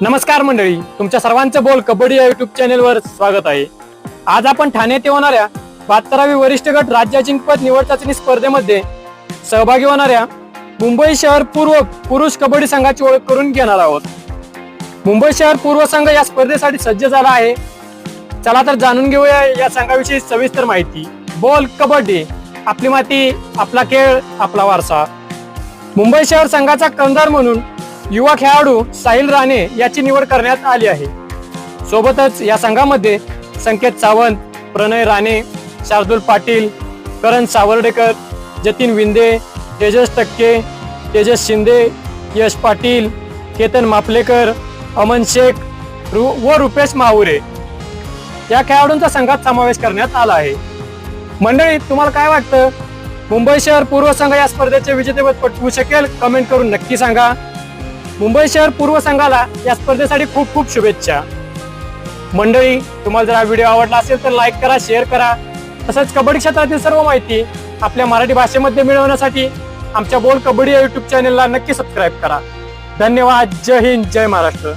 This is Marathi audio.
नमस्कार मंडळी तुमच्या सर्वांचं बोल कबड्डी या युट्यूब चॅनेलवर स्वागत आहे. आज आपण ठाण्यात होणाऱ्या बहात्तरावी वरिष्ठ गट राज्य अजिंक्यपद निवड चाचणी स्पर्धेमध्ये सहभागी होणाऱ्या मुंबई शहर पूर्व पुरुष कबड्डी संघाची ओळख करून घेणार आहोत. मुंबई शहर पूर्व संघ या स्पर्धेसाठी सज्ज झाला आहे. चला तर जाणून घेऊया या संघाविषयी सविस्तर माहिती. बोल कबड्डी आपली माती आपला खेळ आपला वारसा. मुंबई शहर संघाचा कंदार म्हणून युवा खेळाडू साहिल राणे याची निवड करण्यात आली आहे. सोबतच या संघामध्ये संकेत सावंत प्रणय राणे शार्दुल पाटील करण सावर्डेकर जतीन विंदे तेजस टक्के तेजस शिंदे यश पाटील केतन मापलेकर अमन शेख रु व रुपेश माहुरे. या खेळाडूंचा संघात समावेश करण्यात आला आहे. मंडळी तुम्हाला काय वाटतं? मुंबई शहर पूर्व संघ या स्पर्धेचे विजेतेपद पटवू शकेल? कमेंट करून नक्की सांगा. मुंबई शहर पूर्व संघाला या स्पर्धेसाठी खूप खूप शुभेच्छा. मंडळी तुम्हाला जर हा व्हिडिओ आवडला असेल तर लाईक करा शेअर करा. तसंच कबड्डी क्षेत्रातील सर्व माहिती आपल्या मराठी भाषेमध्ये मिळवण्यासाठी आमच्या बोल कबड्डी या युट्यूब चॅनेलला नक्की सबस्क्राईब करा. धन्यवाद. जय हिंद. जय महाराष्ट्र.